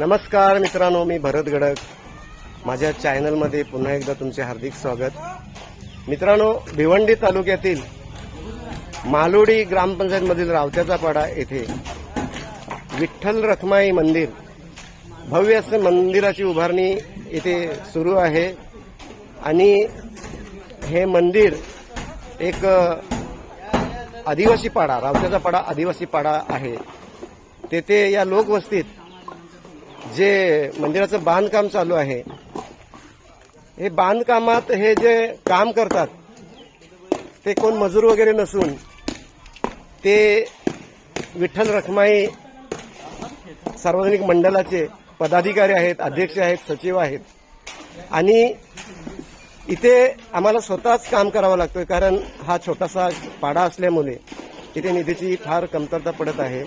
नमस्कार मित्रांनो मी भरत गडक. माझ्या चॅनलमध्ये पुन्हा एकदा तुमचे हार्दिक स्वागत. मित्रांनो भिवंडी तालुक्यातील मालोडी ग्रामपंचायतमधील रावत्याचा पाडा येथे विठ्ठल रखमाई मंदिर भव्य असे मंदिराची उभारणी येथे सुरू आहे. आणि हे मंदिर एक आदिवासी पाडा रावत्याचा पाडा आदिवासी पाडा आहे. तेथे या लोकवस्तीत जे मंदिराचं बांधकाम चालू आहे हे बांधकामात हे जे काम करतात ते कोण मजूर वगैरे नसून ते विठ्ठल रखमाई सार्वजनिक मंडळाचे पदाधिकारी आहेत अध्यक्ष आहेत सचिव आहेत. आणि इथे आम्हाला स्वतःच काम करावं लागतोय कारण हा छोटासा पाडा असल्यामुळे इथे निधीची फार कमतरता पडत आहे.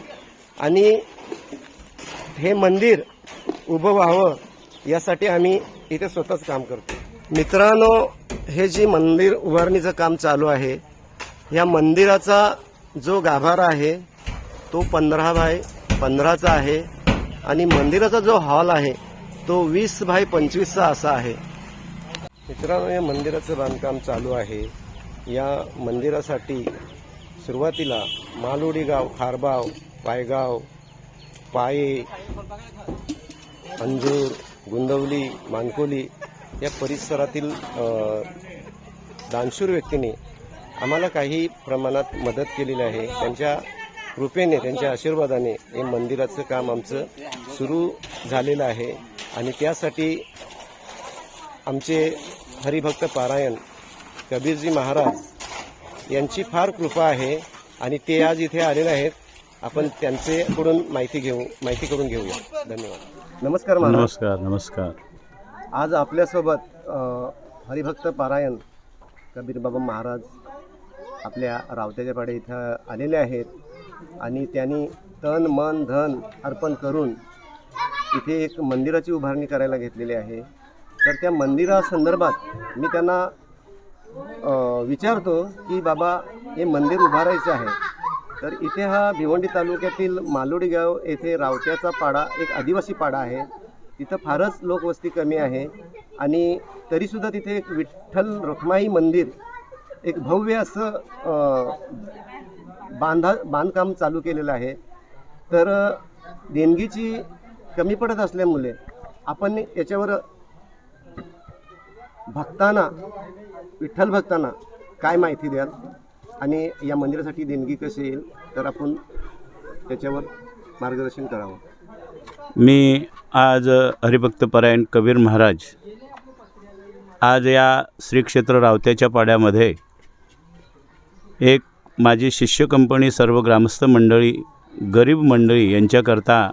आणि हे मंदिर उभं व्हावं यासाठी आम्ही इथे स्वतःच काम करतो. मित्रांनो हे जी मंदिर उभारणीचं काम चालू आहे या मंदिराचा जो गाभारा आहे तो पंधरा बाय पंधराचा आहे आणि मंदिराचा जो हॉल आहे तो वीस बाय पंचवीसचा असा आहे. मित्रांनो या मंदिराचं बांधकाम चालू आहे. या मंदिरासाठी सुरुवातीला मालोडी गाव खारबाव पायगाव पाये अंजूर गुंदवली मानकोली या परिसरातील दानशूर व्यक्तीने आम्हाला काही प्रमाणात मदत केलेली आहे. त्यांच्या कृपेने त्यांच्या आशीर्वादाने हे मंदिराचं काम आमचं सुरू झालेलं आहे. आणि त्यासाठी आमचे हरिभक्त पारायण कबीरजी महाराज यांची फार कृपा आहे. आणि ते आज इथे आलेले आहेत. आपण त्यांच्याकडून माहिती घेऊ माहिती करून घेऊया. धन्यवाद. नमस्कार महाराज. नमस्कार नमस्कार. आज आपल्यासोबत हरिभक्त पारायण कबीर बाबा महाराज आपल्या रावत्याच्या पाडे इथं आलेले आहेत आणि त्यांनी तन मन धन अर्पण करून इथे एक मंदिराची उभारणी करायला घेतलेली आहे. तर त्या मंदिरासंदर्भात मी त्यांना विचारतो की बाबा हे मंदिर उभारायचं आहे. तर इथे हा भिवंडी तालुक्यातील मालोडी गाव येथे रावत्याचा पाडा एक आदिवासी पाडा आहे. तिथं फारच लोकवस्ती कमी आहे. आणि तरीसुद्धा तिथे एक विठ्ठल रखमाई मंदिर एक भव्य असं बांधा बांधकाम चालू केलेलं आहे. तर देणगीची कमी पडत असल्यामुळे आपण याच्यावर भक्तांना विठ्ठल भक्तांना काय माहिती द्याल? आणि या मंदिरासाठी देणगी कशी येईल तर आपण त्याच्यावर मार्गदर्शन करावं. मी आज हरिभक्त परायण कबीर महाराज आज या श्री क्षेत्र रावत्याच्या पाड्यामध्ये एक माझी शिष्य कंपनी सर्व ग्रामस्थ मंडळी गरीब मंडळी यांच्याकरता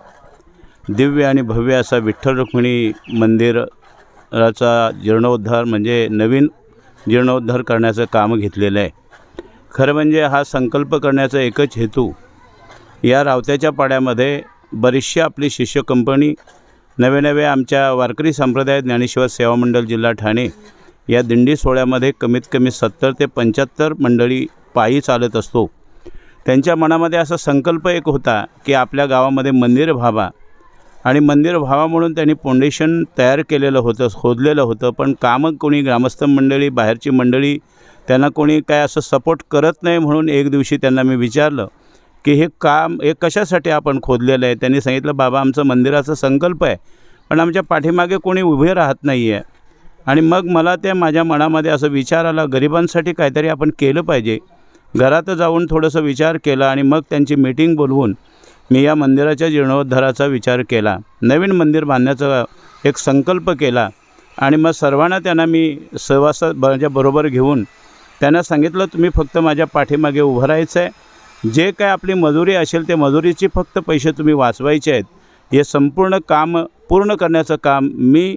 दिव्य आणि भव्य असा विठ्ठल रुक्मिणी मंदिराचा जीर्णोद्धार म्हणजे नवीन जीर्णोद्धार करण्याचं काम घेतलेलं आहे. खरं म्हणजे हा संकल्प करण्याचा एकच हेतू या रावत्याच्या पाड्यामध्ये बरीचशी आपली शिष्य कंपनी नवे नवे आमच्या वारकरी संप्रदाय ज्ञानेश्वर सेवा मंडळ जिल्हा ठाणे या दिंडी सोहळ्यामध्ये कमीत कमी सत्तर ते पंच्याहत्तर मंडळी पायी चालत असतो. त्यांच्या मनामध्ये असा संकल्प एक होता की आपल्या गावामध्ये मंदिर व्हावा आणि मंदिर व्हावा म्हणून त्यांनी फाउंडेशन तयार केलेलं होतं खोदलेलं होतं पण कामं कोणी ग्रामस्थ मंडळी बाहेरची मंडळी त्यांना कोणी काय असं सपोर्ट करत नाही म्हणून एक दिवशी त्यांना मी विचारलं की हे काम हे कशासाठी आपण खोदलेलं आहे? त्यांनी सांगितलं बाबा आमचं मंदिराचा संकल्प आहे पण आमच्या पाठीमागे कोणी उभे राहत नाही आहे आणि मग मला ते माझ्या मनामध्ये असं विचार आला गरिबांसाठी काहीतरी आपण केलं पाहिजे. घरात जाऊन थोडंसं विचार केला आणि मग त्यांची मीटिंग बोलवून मी या मंदिराच्या जीर्णोद्धाराचा विचार केला. नवीन मंदिर बांधण्याचा एक संकल्प केला आणि मग सर्वांना त्यांना मी सहवासा बरोबर घेऊन त्यांना सांगितलं तुम्ही फक्त माझ्या पाठीमागे उभं राहायचं आहे जे काय आपली मजुरी असेल ते मजुरीचे फक्त पैसे तुम्ही वाचवायचे आहेत. हे संपूर्ण काम पूर्ण करण्याचं काम मी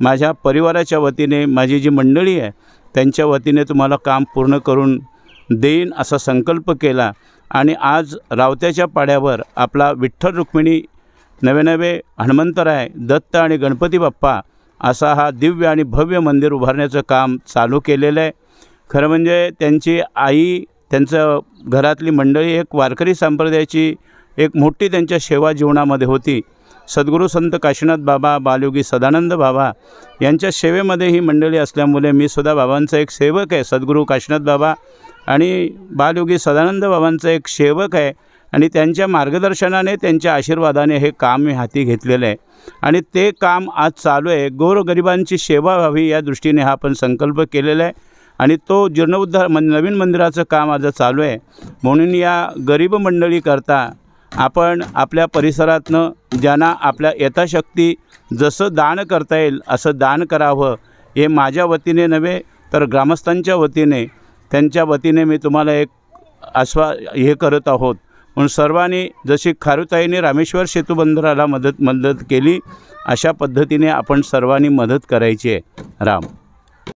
माझ्या परिवाराच्या वतीने माझी जी मंडळी आहे त्यांच्या वतीने तुम्हाला काम पूर्ण करून देईन असा संकल्प केला. आणि आज रावत्याच्या पाड्यावर आपला विठ्ठल रुक्मिणी नवे नवे हनुमंतराय दत्त आणि गणपती बाप्पा असा हा दिव्य आणि भव्य मंदिर उभारण्याचं काम चालू केलेलं आहे. खरं म्हणजे त्यांची आई त्यांचं घरातली मंडळी एक वारकरी संप्रदायाची एक मोठी त्यांच्या सेवा जीवनामध्ये होती. सद्गुरू संत काशीनाथ बाबा बालयोगी सदानंद बाबा यांच्या सेवेमध्ये ही मंडळी असल्यामुळे मी सुद्धा बाबांचा एक सेवक आहे. सद्गुरू काशीनाथ बाबा आणि बालयोगी सदानंद बाबांचा एक सेवक आहे आणि त्यांच्या मार्गदर्शनाने त्यांच्या आशीर्वादाने हे काम मी हाती घेतलेलं आहे. आणि ते काम आज चालू आहे. गोरगरिबांची सेवा व्हावी या दृष्टीने हा आपण संकल्प केलेला आहे. आणि तो जीर्णोद्धार मन नवीन मंदिराचं काम आज चालू आहे. म्हणून या गरीब मंडळीकरता आपण आपल्या परिसरातनं ज्यांना आपल्या यथाशक्ती जसं दान करता येईल असं दान करावं हे माझ्या वतीने नव्हे तर ग्रामस्थांच्या वतीने. त्यांच्या वतीने मी तुम्हाला एक आश्वा हे करत आहोत. म्हणून सर्वांनी जशी खारुताईने रामेश्वर सेतुबंदराला मदत मदत केली अशा पद्धतीने आपण सर्वांनी मदत करायची आहे. राम.